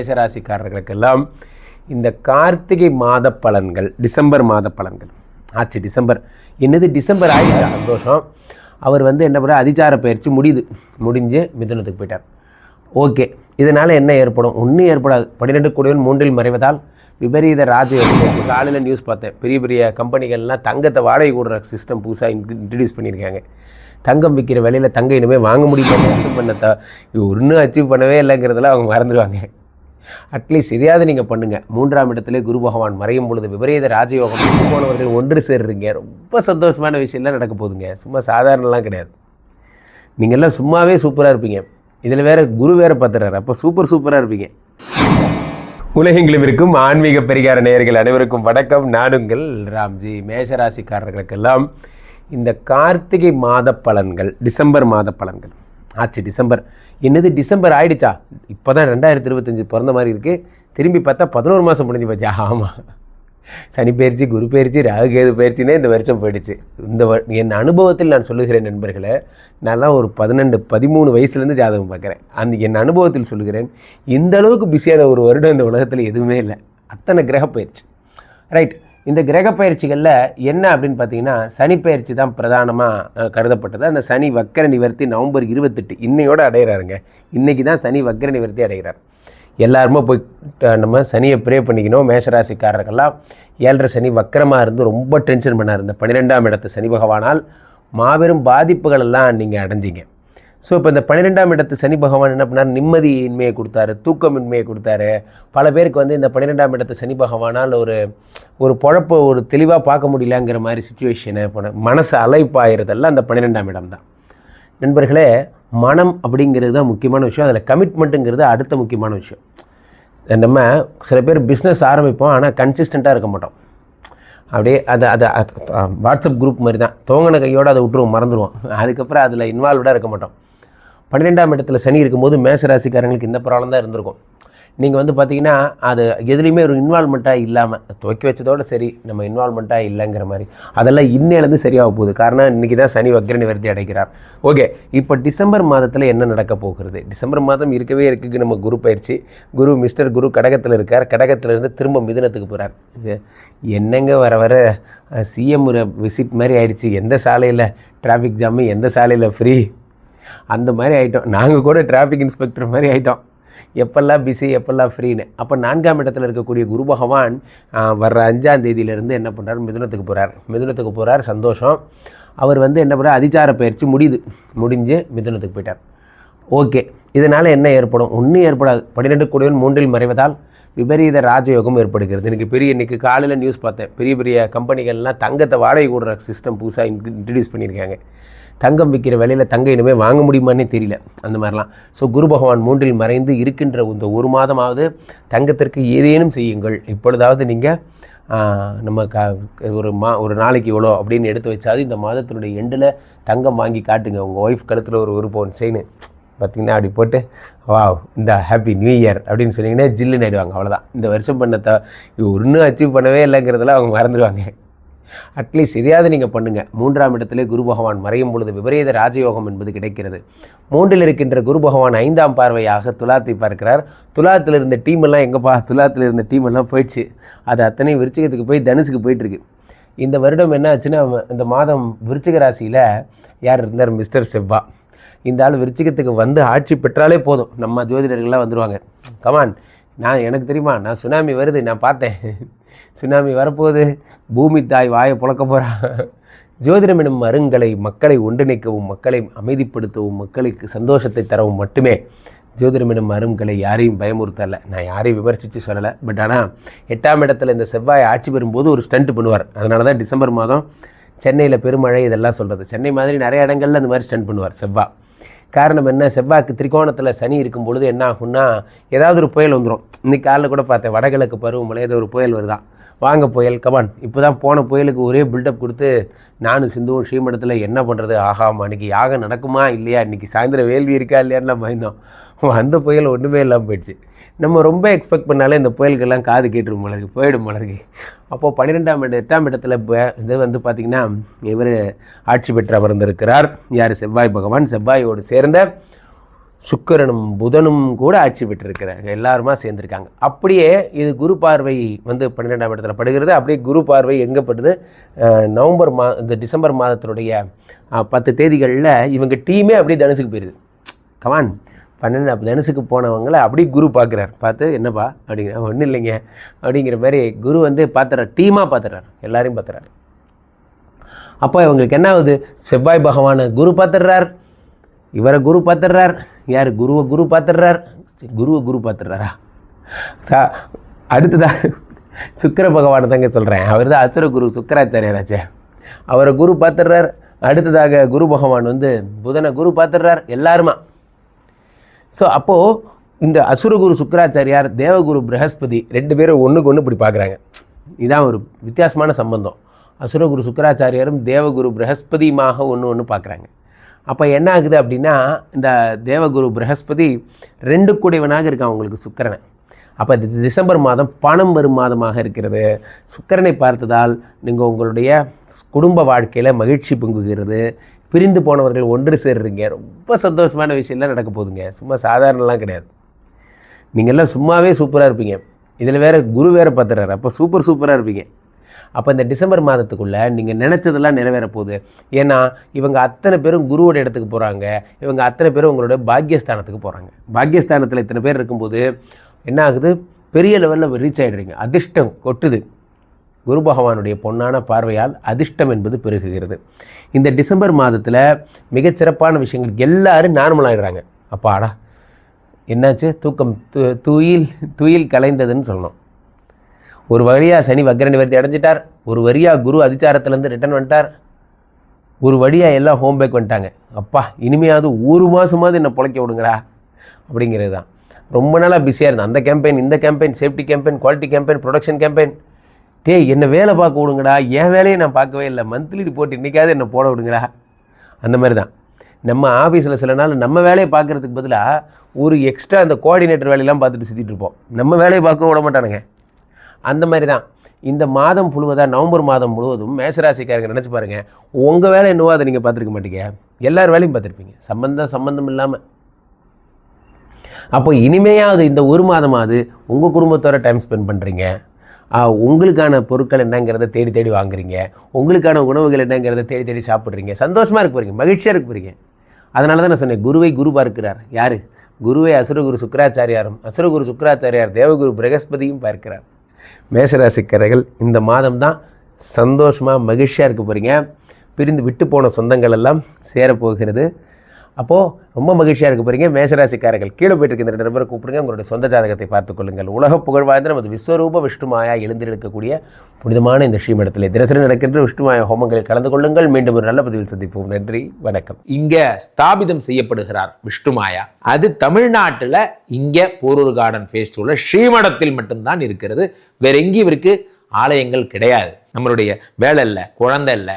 மேஷராசிக்காரர்களுக்கெல்லாம் இந்த கார்த்திகை மாத பலன்கள் டிசம்பர் மாத பலன்கள். ஆச்சு டிசம்பர். என்னது? டிசம்பர் ஆயிடுச்சு? சந்தோஷம். அவர் வந்து என்ன பண்ண அதிச்சார பயிற்சி முடியுது. முடிஞ்சு மிதுனத்துக்கு போயிட்டார். ஓகே. இதனால் என்ன ஏற்படும்? ஒன்றும் ஏற்படாது. பன்னிரெண்டு கோடிகள் மூன்றில் மறைவதால் விபரீத ராஜயோகம் காலையில் நியூஸ் பார்த்தேன். பெரிய பெரிய கம்பெனிகள்லாம் தங்கத்தை வாடகை கூடுற சிஸ்டம் புதுசாக இன்ட்ரடியூஸ் பண்ணியிருக்காங்க. தங்கம் விற்கிற விலையில் தங்கம் இனிமேல் வாங்க முடியுமா பண்ண ஒன்றும் அச்சீவ் பண்ணவே இல்லைங்கிறதுல அவங்க மறந்துடுவாங்க. அட்லீஸ்ட் இதையாவது நீங்கள் பண்ணுங்கள் மூன்றாம் இடத்துல குரு பகவான் மறையும் பொழுது விபரீத ராஜயோகம் போனவர்கள் ஒன்று சேர்றீங்க. ரொம்ப சந்தோஷமான விஷயம்லாம் நடக்க போகுதுங்க. சும்மா சாதாரணலாம் கிடையாது. நீங்கள்லாம் சும்மாவே சூப்பராக இருப்பீங்க. இதில் வேற குரு வேற பார்த்துறாரு அப்போ சூப்பர் சூப்பராக இருப்பீங்க. உலகெங்கிலும் இருக்கும் ஆன்மீக பரிகார நேயர்கள் அனைவருக்கும் வணக்கம். நானுங்கள் ராம்ஜி. மேஷராசிக்காரர்களுக்கெல்லாம் இந்த கார்த்திகை மாத பலன்கள் டிசம்பர் மாத பலன்கள். ஆச்சு டிசம்பர். என்னது டிசம்பர் ஆயிடுச்சா? இப்போ தான் ரெண்டாயிரத்தி இருபத்தஞ்சி பிறந்த மாதிரி இருக்குது திரும்பி பார்த்தா பதினோரு மாதம் முடிஞ்சு போச்சா. ஆமாம் சனி பயிற்சி குரு பயிற்சி ராகு கேது பயிற்சினே இந்த வருஷம் போயிடுச்சு. இந்த என் அனுபவத்தில் நான் சொல்லுகிறேன் நண்பர்களை நான்லாம் ஒரு பதினெண்டு பதிமூணு வயசுலேருந்து ஜாதகம் பார்க்குறேன். அந்த என் அனுபவத்தில் சொல்லுகிறேன் இந்த அளவுக்கு பிஸியான ஒரு வருடம் இந்த உலகத்தில் எதுவுமே இல்லை. அத்தனை கிரக பயிற்சி ரைட் இந்த கிரக பயிற்சிகளில் என்ன அப்படின்னு பார்த்தீங்கன்னா சனி பயிற்சி தான் பிரதானமாக கருதப்பட்டது. அந்த சனி வக்கர நிவர்த்தி நவம்பர் இருபத்தெட்டு இன்னையோடு அடைகிறாருங்க இன்றைக்கி தான் சனி வக்கர நிவர்த்தி அடைகிறார் எல்லாருமே போய் நம்ம சனியை ப்ரே பண்ணிக்கணும். மேஷராசிக்காரர்கள்லாம் ஏழரை சனி வக்கரமாக இருந்து ரொம்ப டென்ஷன் பண்ணார். இந்த பன்னிரெண்டாம் இடத்து சனி பகவானால் மாபெரும் பாதிப்புகளெல்லாம் நீங்கள் அடைஞ்சிங்க. ஸோ இப்போ இந்த பன்னிரெண்டாம் இடத்து சனி பகவான் என்ன பண்ணார்? நிம்மதியின்மையை கொடுத்தாரு தூக்கமின்மையை கொடுத்தாரு. பல பேருக்கு வந்து இந்த பன்னிரெண்டாம் இடத்து சனி பகவானால் ஒரு ஒரு பொழப்பை ஒரு தெளிவாக பார்க்க முடியலங்கிற மாதிரி சுச்சுவேஷனை போன மனசு அலைப்பாயிறதெல்லாம் அந்த பன்னிரெண்டாம் இடம் தான். நண்பர்களே மனம் அப்படிங்கிறது தான் முக்கியமான விஷயம். அதில் கமிட்மெண்ட்டுங்கிறது அடுத்த முக்கியமான விஷயம். நம்ம சில பேர் பிஸ்னஸ் ஆரம்பிப்போம் ஆனால் கன்சிஸ்டண்ட்டாக இருக்க மாட்டோம். அப்படியே அதை அதை வாட்ஸ்அப் குரூப் மாதிரி தான். தோங்கின கையோடு அதை விட்டுருவோம் மறந்துடுவோம். அதுக்கப்புறம் அதில் இன்வால்வ்டாக இருக்க மாட்டோம். பன்னிரெண்டாம் இடத்துல சனி இருக்கும்போது மேச ராசிக்காரங்களுக்கு இந்த ப்ராப்ளம் தான் இருந்திருக்கும். நீங்கள் வந்து பார்த்தீங்கன்னா அது எதுலேயுமே ஒரு இன்வால்மெண்ட்டாக இல்லாமல் துவக்கி வச்சதோட சரி நம்ம இன்வால்மெண்ட்டாக இல்லைங்கிற மாதிரி. அதெல்லாம் இன்னிலேருந்து சரியாக போகுது. காரணம் இன்றைக்கி தான் சனி வக்ர நிவர்த்தி அடைக்கிறார். ஓகே இப்போ டிசம்பர் மாதத்தில் என்ன நடக்க போகிறது? டிசம்பர் மாதம் இருக்கவே இருக்குது நம்ம குரு பயிற்சி. குரு மிஸ்டர் குரு கடகத்தில் இருக்கார். கடகத்திலேருந்து திரும்ப மிதுனத்துக்கு போகிறார் இது என்னங்க வர வர சிஎம் விசிட் மாதிரி ஆயிடுச்சு. எந்த சாலையில் டிராஃபிக் ஜாமு எந்த சாலையில் ஃப்ரீ அந்த மாதிரி ஆயிட்டோம். நாங்கள் கூட டிராஃபிக் இன்ஸ்பெக்டர் மாதிரி ஆகிட்டோம் எப்பெல்லாம் பிஸி எப்பெல்லாம் ஃப்ரீன்னு அப்போ நான்காம் இடத்துல இருக்கக்கூடிய குரு பகவான் வர்ற அஞ்சாம் தேதியிலேருந்து என்ன பண்ணுறார் மிதுனத்துக்கு போகிறார் மிதுனத்துக்கு போகிறார் சந்தோஷம். அவர் வந்து என்ன பண்ணுறார் அதிச்சார பயிற்சி முடியுது. முடிஞ்சு மிதுனத்துக்கு போயிட்டார். ஓகே. இதனால் என்ன ஏற்படும்? ஒன்றும் ஏற்படாது. பன்னிரெண்டு கோடிகள் மூன்றில் மறைவதால் விபரீத ராஜயோகம் ஏற்படுகிறது. எனக்கு பெரிய இன்னைக்கு காலையில் நியூஸ் பார்த்தேன். பெரிய பெரிய கம்பெனிகள்லாம் தங்கத்தை வாடகை கூடுற சிஸ்டம் புதுசாக இன்ட்ரடியூஸ் பண்ணியிருக்காங்க. தங்கம் விற்கிற விலையில் தங்கம் இனிமேல் வாங்க முடியுமான்னே தெரியல. அந்த மாதிரிலாம். ஸோ குரு பகவான் மூன்றில் மறைந்து இருக்கின்ற இந்த ஒரு மாதமாவது தங்கத்திற்கு ஏதேனும் செய்யுங்கள். இப்பொழுதாவது நீங்கள் நம்ம க ஒரு மா ஒரு நாளைக்கு இவ்வளோ அப்படின்னு எடுத்து வச்சாது இந்த மாதத்தினுடைய எண்டில் தங்கம் வாங்கி காட்டுங்க. உங்கள் ஒய்ஃப் கழுத்தில் ஒரு ஒரு பவுன் செயின். பார்த்திங்கன்னா அப்படி போட்டு வா இந்த ஹாப்பி நியூ இயர் அப்படின்னு சொன்னீங்கன்னா ஜில்லுன்னு ஆயிடுவாங்க. அவ்வளோதான் இந்த வருஷம் பண்ண த ஒன்றும் அச்சீவ் பண்ணவே இல்லைங்கிறதுல அவங்க மறந்துடுவாங்க அட்லீஸ்ட் இதையாவது நீங்கள் பண்ணுங்கள் மூன்றாம் இடத்திலே குரு பகவான் மறையும் பொழுது விபரீத ராஜயோகம் என்பது கிடைக்கிறது. மூன்றில் இருக்கின்ற குரு பகவான் ஐந்தாம் பார்வையாக துலாத்தை பார்க்கிறார். துலாத்தில் இருந்த டீம் எல்லாம் எங்கப்பா? துலாத்தில் இருந்த டீம் எல்லாம் போயிடுச்சு. அது அத்தனை விருச்சிகத்துக்கு போய் தனுசுக்கு போயிட்டுருக்கு. இந்த வருடம் என்ன ஆச்சுன்னா இந்த மாதம் விருச்சிக ராசியில் யார் இருந்தார்? மிஸ்டர் செவ்வா. இந்த ஆள் விருச்சிகத்துக்கு வந்து ஆட்சி பெற்றாலே போதும். நம்ம ஜோதிடர்கள்லாம் வந்துடுவாங்க கமான் நான் எனக்கு தெரியுமா? நான் சுனாமி வருது நான் பார்த்தேன். சுனாமி வரப்போகுது. பூமி தாய் வாயை புழக்க போகிறா ஜோதிடம் எனும் மருங்களை மக்களை ஒன்றிணைக்கவும் மக்களை அமைதிப்படுத்தவும் மக்களுக்கு சந்தோஷத்தை தரவும் மட்டுமே. ஜோதிடம் எனும் மருங்களை யாரையும் பயமுறுத்தலை. நான் யாரையும் விமர்சித்து சொல்லலை. பட் ஆனால் எட்டாம் இடத்துல இந்த செவ்வாய் ஆட்சி பெறும்போது ஒரு ஸ்டண்ட் பண்ணுவார். அதனால தான் டிசம்பர் மாதம் சென்னையில் பெருமழை இதெல்லாம் சொல்கிறது சென்னை மாதிரி நிறைய இடங்கள்ல அந்த மாதிரி ஸ்டண்ட் பண்ணுவார் செவ்வாய் காரணம் என்ன? செவ்வாய்க்கு திரிகோணத்தில் சனி இருக்கும் பொழுது என்ன ஆகும்னா ஏதாவது ஒரு புயல் வந்துடும் இன்றைக்கி காலையில் கூட பார்த்தேன். வடகிழக்கு பருவமழை ஏதோ ஒரு புயல் வருதான் வாங்க புயல் கமான் இப்போ தான் போன புயலுக்கு ஒரே பில்டப் கொடுத்து நானும் சிந்துவும் ஸ்ரீமடத்தில் என்ன பண்ணுறது ஆகாமா அன்னைக்கு யாகம் நடக்குமா? இல்லையா? இன்றைக்கி சாயந்தரம் வேள்வி இருக்கா இல்லையான்னு பயந்தோம். அந்த புயல் ஒன்றுமே இல்லாமல் போயிடுச்சு. நம்ம ரொம்ப எக்ஸ்பெக்ட் பண்ணாலே இந்த புயலுக்கெல்லாம் காது கேட்டுரும் மலருக்கு போயிடும் மலருக்கு அப்போது பன்னிரெண்டாம் இடம் எட்டாம் இடத்துல இது வந்து பார்த்திங்கன்னா இவர் ஆட்சி பெற்று அமர்ந்திருக்கிறார். யார்? செவ்வாய் பகவான். செவ்வாயோடு சேர்ந்த சுக்கிரனும் புதனும் கூட ஆட்சி பெற்றிருக்கிறாங்க. எல்லாருமா சேர்ந்திருக்காங்க. அப்படியே இது குரு பார்வை வந்து பன்னிரெண்டாம் இடத்துல படுகிறது. அப்படியே குரு பார்வை எங்கே படுது? நவம்பர் மா இந்த டிசம்பர் மாதத்தினுடைய பத்து தேதிகளில் இவங்க டீமே அப்படியே தனுசுக்கு போயிடுது கமான் பன்னெண்டு தனுசுக்கு போனவங்களை அப்படியே குரு பார்க்குறாரு. பார்த்து என்னப்பா அப்படிங்கிற ஒன்றும் இல்லைங்க. அப்படிங்கிற மாதிரி குரு வந்து பார்த்துறாரு. டீமாக பார்த்துறாரு. எல்லாரையும் பார்த்துறாரு. அப்போ இவங்களுக்கு என்ன ஆகுது? செவ்வாய் பகவானை குரு பார்த்துடுறார். இவரை குரு பார்த்துடுறார். யார்? குருவை குரு பார்த்துடுறார். குருவை குரு பார்த்துடுறாரா? சா அடுத்ததாக சுக்கர பகவானை தாங்க சொல்கிறேன் அவர் தான் அசுர குரு சுக்கராச்சாரியராச்சே. அவரை குரு பார்த்துடுறார். அடுத்ததாக குரு பகவான் வந்து புதனை குரு பார்த்துடுறார் எல்லாருமா. ஸோ அப்போது இந்த அசுரகுரு சுக்கராச்சாரியார் தேவகுரு பிரகஸ்பதி ரெண்டு பேரும் ஒன்றுக்கு ஒன்று இப்படி பார்க்குறாங்க. இதான் ஒரு வித்தியாசமான சம்பந்தம். அசுரகுரு சுக்கராச்சாரியாரும் தேவகுரு பிரகஸ்பதியுமாக ஒன்று ஒன்று பார்க்குறாங்க. அப்போ என்ன ஆகுது அப்படின்னா இந்த தேவகுரு ப்ரஹஸ்பதி ரெண்டு கூடியவனாக இருக்கான் உங்களுக்கு சுக்கரனை. அப்போ டிசம்பர் மாதம் பணம் வரும் மாதமாக இருக்கிறது. சுக்கரனை பார்த்ததால் நீங்கள் உங்களுடைய குடும்ப வாழ்க்கையில் மகிழ்ச்சி பொங்குகிறது. பிரிந்து போனவர்கள் ஒன்று சேர்றீங்க. ரொம்ப சந்தோஷமான விஷயம்லாம் நடக்க போகுதுங்க. சும்மா சாதாரணலாம் கிடையாது. நீங்கள்லாம் சும்மாவே சூப்பராக இருப்பீங்க. இதில் வேறு குரு வேற பார்த்துறாரு அப்போ சூப்பர் சூப்பராக இருப்பீங்க. அப்போ இந்த டிசம்பர் மாதத்துக்குள்ளே நீங்கள் நினச்சதெல்லாம் நிறைவேற போகுது ஏன்னா இவங்க அத்தனை பேரும் குருவோட இடத்துக்கு போகிறாங்க இவங்க அத்தனை பேரும் உங்களோட பாக்கியஸ்தானத்துக்கு போகிறாங்க பாக்கியஸ்தானத்தில் இத்தனை பேர் இருக்கும்போது என்ன ஆகுது? பெரிய லெவலில் ரீச் ஆகிடுறீங்க அதிர்ஷ்டம் கொட்டுது. குரு பகவானுடைய பொன்னான பார்வையால் அதிர்ஷ்டம் என்பது பெருகுகிறது. இந்த டிசம்பர் மாதத்தில் மிகச்சிறப்பான விஷயங்கள் எல்லோரும் நார்மலாகிடுறாங்க அப்பாடா என்னாச்சு? தூக்கம் து துயில் துயில் கலைந்ததுன்னு சொல்லணும். ஒரு வழியாக சனி வக்ர நிவர்த்தி அடைஞ்சிட்டார். ஒரு வழியாக குரு அதிச்சாரத்துலேருந்து ரிட்டர்ன் வந்துட்டார். ஒரு வழியாக எல்லாம் ஹோம் பேக் வந்துட்டாங்க. அப்பா இனிமையாவது ஒரு மாதமாவது என்னை பிழைக்க விடுங்கடா. அப்படிங்கிறது தான். ரொம்ப நாளாக பிஸியாக இருந்தேன். அந்த கேம்பெயின் இந்த campaign safety campaign quality campaign production campaign day என்னை வேலை பார்க்க விடுங்கடா. என் வேலையை நான் பார்க்கவே இல்லை. மந்த்லி ரிப்போர்ட் இன்றைக்காவது என்னை போட விடுங்கடா. அந்த மாதிரி தான். நம்ம ஆஃபீஸில் சில நாள் நம்ம வேலையை பார்க்குறதுக்கு பதிலாக ஒரு எக்ஸ்ட்ரா அந்த கோஆர்டினேட்டர் வேலையெல்லாம் பார்த்துட்டு சுற்றிட்டு இருப்போம். நம்ம வேலையை பார்க்க விட மாட்டானுங்க. அந்த மாதிரி தான் இந்த மாதம் முழுவதாக நவம்பர் மாதம் முழுவதும் மேசராசிக்காரங்க நினச்சி பாருங்கள் உங்கள் வேலை என்னவோ அதை நீங்கள் பார்த்துருக்க மாட்டீங்க? எல்லார் வேலையும் பார்த்துருப்பீங்க. சம்பந்தம் சம்பந்தம் இல்லாமல் அப்போ இனிமையாவது இந்த ஒரு மாதமாவது உங்கள் குடும்பத்தோட டைம் ஸ்பெண்ட் பண்ணுறீங்க உங்களுக்கான பொருட்கள் என்னங்கிறத தேடி தேடி வாங்குறீங்க. உங்களுக்கான உணவுகள் என்னங்கிறத தேடி தேடி சாப்பிட்றீங்க. சந்தோஷமாக இருக்க போகிறீங்க மகிழ்ச்சியாக இருக்க போகிறீங்க அதனால தான் நான் சொன்னேன் குருவை குரு பார்க்கிறார். யார்? குருவை அசுரகுரு சுக்கராச்சாரியாரும் அசுரகுரு சுக்கராச்சாரியார் தேவகுரு பிரகஸ்பதியும் பார்க்கிறார். மேஷராசிக்காரர்கள் இந்த மாதம் தான் சந்தோஷமாக மகிழ்ச்சியாக இருக்க போகிறீங்க பிரிந்து விட்டு போன சொந்தங்கள் எல்லாம் சேரப்போகிறது. அப்போது ரொம்ப மகிழ்ச்சியாக இருக்க போகிறீங்க மேசராசிக்காரர்கள் கீழே போயிட்டு இருக்க இந்த ரெண்டு நபரை கூப்பிடுங்க. உங்களுடைய சொந்த ஜாதகத்தை பார்த்துக் கொள்ளுங்கள். உலக புகழ் வாய்ந்த நமது விஸ்வரூப விஷ்ணுமாயா எழுந்திருக்கக்கூடிய புனிதமான இந்த ஸ்ரீமடத்தில் தினசரி நடக்கின்ற விஷ்ணுமாய ஹோமங்களில் கலந்து கொள்ளுங்கள். மீண்டும் ஒரு நல்ல பதிவில் சந்திப்போம். நன்றி வணக்கம். இங்கே ஸ்தாபிதம் செய்யப்படுகிறார் விஷ்ணுமாயா அது தமிழ்நாட்டில் இங்கே போரூர் கார்டன் ஃபேஸ்டிவலில் ஸ்ரீமடத்தில் மட்டும்தான் இருக்கிறது. வேற எங்கேயும் இவருக்கு ஆலயங்கள் கிடையாது. நம்மளுடைய வேலை இல்லை குழந்தை இல்லை